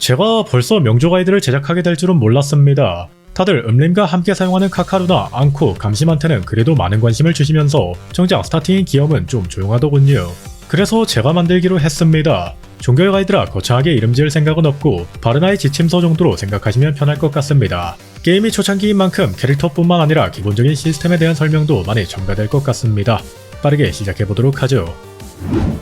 제가 벌써 명조 가이드를 제작하게 될 줄은 몰랐습니다. 다들 음림과 함께 사용하는 카카루나 앙코, 감심한테는 그래도 많은 관심을 주시면서 정작 스타팅인 기염은 좀 조용하더군요. 그래서 제가 만들기로 했습니다. 종결 가이드라 거창하게 이름 지을 생각은 없고 바르나의 지침서 정도로 생각하시면 편할 것 같습니다. 게임이 초창기인 만큼 캐릭터뿐만 아니라 기본적인 시스템에 대한 설명도 많이 첨가될 것 같습니다. 빠르게 시작해보도록 하죠.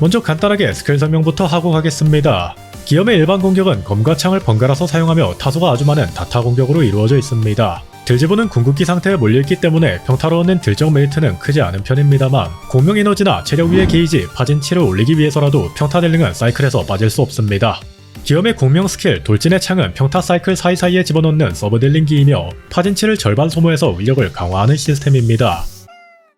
먼저 간단하게 스킬 설명부터 하고 가겠습니다. 기염의 일반 공격은 검과 창을 번갈아서 사용하며 타소가 아주 많은 다타 공격으로 이루어져 있습니다. 들지보는 궁극기 상태에 몰려있기 때문에 평타로 얻는 딜적 메리트는 크지 않은 편입니다만 공명 에너지나 체력 위의 게이지, 파진 치를 올리기 위해서라도 평타 딜링은 사이클에서 빠질 수 없습니다. 기염의 공명 스킬 돌진의 창은 평타 사이클 사이사이에 집어넣는 서브 딜링기이며 파진치를 절반 소모해서 위력을 강화하는 시스템입니다.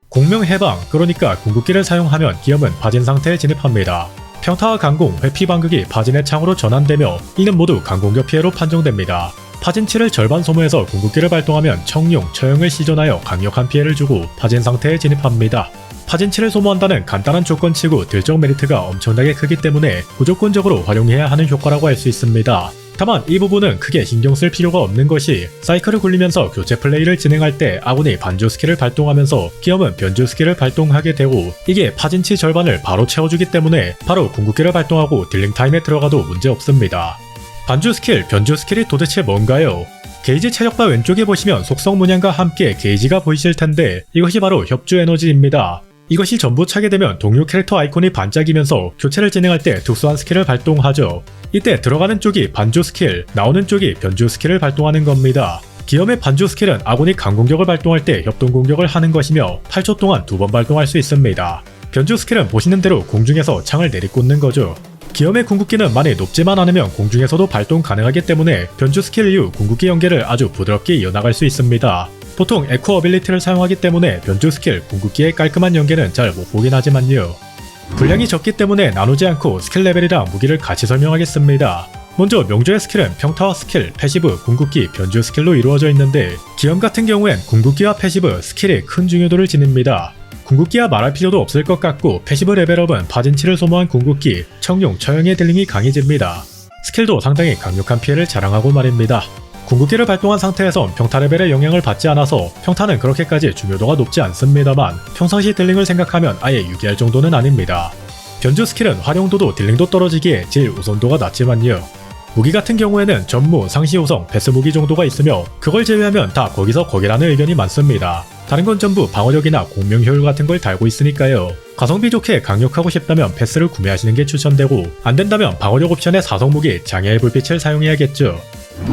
공명 해방, 그러니까 궁극기를 사용하면 기염은 파진 상태에 진입합니다. 평타와 강공, 회피 반격이 파진의 창으로 전환되며 이는 모두 강공격 피해로 판정됩니다. 파진치를 절반 소모해서 궁극기를 발동하면 청룡, 처형을 시전하여 강력한 피해를 주고 파진 상태에 진입합니다. 파진치를 소모한다는 간단한 조건치고 딜적 메리트가 엄청나게 크기 때문에 무조건적으로 활용해야 하는 효과라고 할 수 있습니다. 다만 이 부분은 크게 신경 쓸 필요가 없는 것이 사이클을 굴리면서 교체 플레이를 진행할 때 아군이 반주 스킬을 발동하면서 기염은 변주 스킬을 발동하게 되고 이게 파진치 절반을 바로 채워주기 때문에 바로 궁극기를 발동하고 딜링 타임에 들어가도 문제 없습니다. 반주 스킬, 변주 스킬이 도대체 뭔가요? 게이지 체력바 왼쪽에 보시면 속성 문양과 함께 게이지가 보이실 텐데 이것이 바로 협주 에너지입니다. 이것이 전부 차게 되면 동료 캐릭터 아이콘이 반짝이면서 교체를 진행할 때 특수한 스킬을 발동하죠. 이때 들어가는 쪽이 반주 스킬, 나오는 쪽이 변주 스킬을 발동하는 겁니다. 기염의 반주 스킬은 아군이 강공격을 발동할 때 협동 공격을 하는 것이며 8초 동안 두 번 발동할 수 있습니다. 변주 스킬은 보시는 대로 공중에서 창을 내리꽂는 거죠. 기염의 궁극기는 만에 높지만 않으면 공중에서도 발동 가능하기 때문에 변주 스킬 이후 궁극기 연계를 아주 부드럽게 이어나갈 수 있습니다. 보통 에코 어빌리티를 사용하기 때문에 변주 스킬, 궁극기의 깔끔한 연계는 잘 못 보긴 하지만요. 분량이 적기 때문에 나누지 않고 스킬 레벨이랑 무기를 같이 설명하겠습니다. 먼저 명조의 스킬은 평타와 스킬, 패시브, 궁극기, 변주 스킬로 이루어져 있는데 기염 같은 경우엔 궁극기와 패시브, 스킬이 큰 중요도를 지닙니다. 궁극기야 말할 필요도 없을 것 같고 패시브 레벨업은 파진치를 소모한 궁극기, 청룡, 처형의 딜링이 강해집니다. 스킬도 상당히 강력한 피해를 자랑하고 말입니다. 궁극기를 발동한 상태에선 평타 레벨의 영향을 받지 않아서 평타는 그렇게까지 중요도가 높지 않습니다만 평상시 딜링을 생각하면 아예 유기할 정도는 아닙니다. 변주 스킬은 활용도도 딜링도 떨어지기에 제일 우선도가 낮지만요. 무기 같은 경우에는 전무, 상시 호성, 패스 무기 정도가 있으며 그걸 제외하면 다 거기서 거기라는 의견이 많습니다. 다른 건 전부 방어력이나 공명 효율 같은 걸 달고 있으니까요. 가성비 좋게 강력하고 싶다면 패스를 구매하시는 게 추천되고 안 된다면 방어력 옵션의 사성 무기 장애의 불빛을 사용해야겠죠.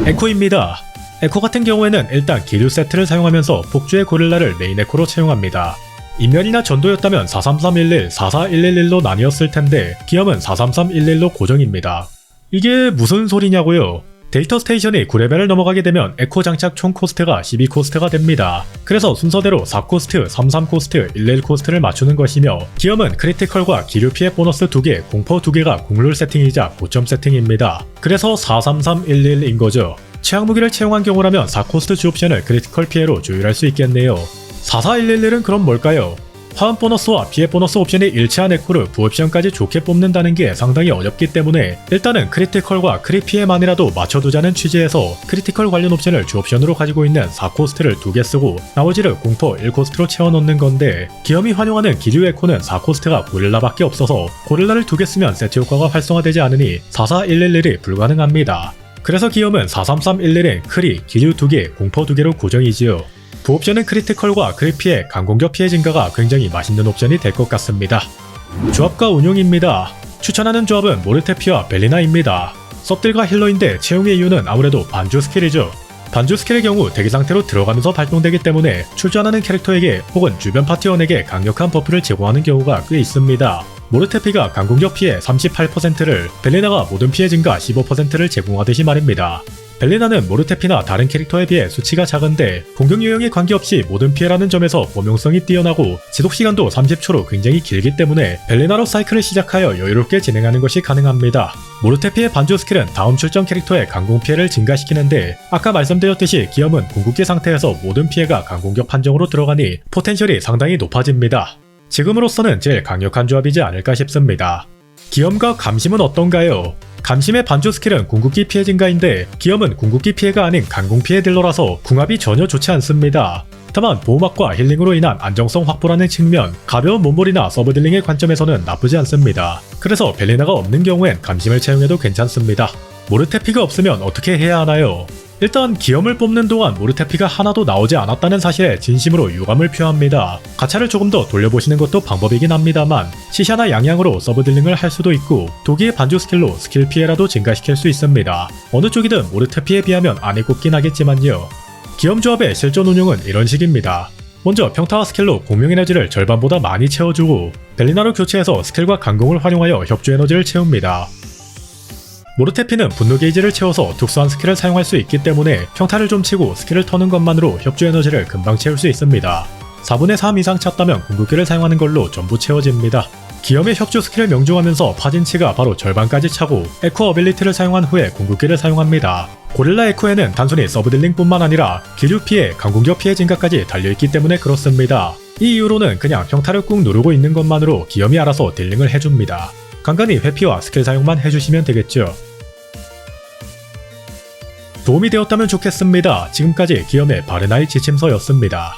에코입니다. 에코 같은 경우에는 일단 기류 세트를 사용하면서 폭주의 고릴라를 메인 에코로 채용합니다. 인면이나 전도였다면 43311, 44111로 나뉘었을 텐데 기염은 43311로 고정입니다. 이게 무슨 소리냐고요? 데이터 스테이션이 9레벨을 넘어가게 되면 에코 장착 총 코스트가 12코스트가 됩니다. 그래서 순서대로 4코스트, 33코스트, 11코스트를 맞추는 것이며 기염은 크리티컬과 기류 피해 보너스 2개, 공포 2개가 국룰 세팅이자 고점 세팅입니다. 그래서 43311인 거죠. 취향 무기를 채용한 경우라면 4코스트 주 옵션을 크리티컬 피해로 조율할 수 있겠네요. 44111은 그럼 뭘까요? 화음 보너스와 피해 보너스 옵션이 일치한 에코를 부옵션까지 좋게 뽑는다는 게 상당히 어렵기 때문에 일단은 크리티컬과 크리 피해만이라도 맞춰두자는 취지에서 크리티컬 관련 옵션을 주옵션으로 가지고 있는 4코스트를 두 개 쓰고 나머지를 공포 1코스트로 채워넣는 건데 기염이 활용하는 기류 에코는 4코스트가 고릴라밖에 없어서 고릴라를 두 개 쓰면 세트 효과가 활성화되지 않으니 44111이 불가능합니다. 그래서 기염은 43311에 크리, 기류 2개, 공포 2개로 고정이지요. 두 옵션은 크리티컬과 크리 피해, 강공격 피해 증가가 굉장히 맛있는 옵션이 될 것 같습니다. 조합과 운용입니다. 추천하는 조합은 모르테피와 벨리나입니다. 섭들과 힐러인데 채용의 이유는 아무래도 반주 스킬이죠. 반주 스킬의 경우 대기 상태로 들어가면서 발동되기 때문에 출전하는 캐릭터에게 혹은 주변 파티원에게 강력한 버프를 제공하는 경우가 꽤 있습니다. 모르테피가 강공격 피해 38%를, 벨리나가 모든 피해 증가 15%를 제공하듯이 말입니다. 벨리나는 모르테피나 다른 캐릭터에 비해 수치가 작은데 공격 유형에 관계없이 모든 피해라는 점에서 범용성이 뛰어나고 지속 시간도 30초로 굉장히 길기 때문에 벨리나로 사이클을 시작하여 여유롭게 진행하는 것이 가능합니다. 모르테피의 반주 스킬은 다음 출전 캐릭터의 강공 피해를 증가시키는데 아까 말씀드렸듯이 기염은 궁극기 상태에서 모든 피해가 강공격 판정으로 들어가니 포텐셜이 상당히 높아집니다. 지금으로서는 제일 강력한 조합이지 않을까 싶습니다. 기염과 감심은 어떤가요? 감심의 반주 스킬은 궁극기 피해 증가인데 기염은 궁극기 피해가 아닌 강공 피해 딜러라서 궁합이 전혀 좋지 않습니다. 다만 보호막과 힐링으로 인한 안정성 확보라는 측면, 가벼운 몸몰이나 서브 딜링의 관점에서는 나쁘지 않습니다. 그래서 벨리나가 없는 경우엔 감심을 채용해도 괜찮습니다. 모르테피가 없으면 어떻게 해야 하나요? 일단 기염을 뽑는 동안 모르테피가 하나도 나오지 않았다는 사실에 진심으로 유감을 표합니다. 가차를 조금 더 돌려보시는 것도 방법이긴 합니다만 시샤나 양양으로 서브 딜링을 할 수도 있고 도기의 반주 스킬로 스킬 피해라도 증가시킬 수 있습니다. 어느 쪽이든 모르테피에 비하면 안에 꼽긴 하겠지만요. 기염 조합의 실전 운용은 이런 식입니다. 먼저 평타와 스킬로 공명 에너지를 절반보다 많이 채워주고 벨리나로 교체해서 스킬과 강공을 활용하여 협주 에너지를 채웁니다. 모르테피는 분노 게이지를 채워서 특수한 스킬을 사용할 수 있기 때문에 평타를 좀 치고 스킬을 터는 것만으로 협주 에너지를 금방 채울 수 있습니다. 4분의 3 이상 찼다면 궁극기를 사용하는 걸로 전부 채워집니다. 기염의 협주 스킬을 명중하면서 파진치가 바로 절반까지 차고 에코 어빌리티를 사용한 후에 궁극기를 사용합니다. 고릴라 에코에는 단순히 서브딜링뿐만 아니라 기류 피해, 강공격 피해 증가까지 달려있기 때문에 그렇습니다. 이 이후로는 그냥 평타를 꾹 누르고 있는 것만으로 기염이 알아서 딜링을 해줍니다. 간간히 회피와 스킬 사용만 해주시면 되겠죠. 도움이 되었다면 좋겠습니다. 지금까지 기염의 바르나이 지침서였습니다.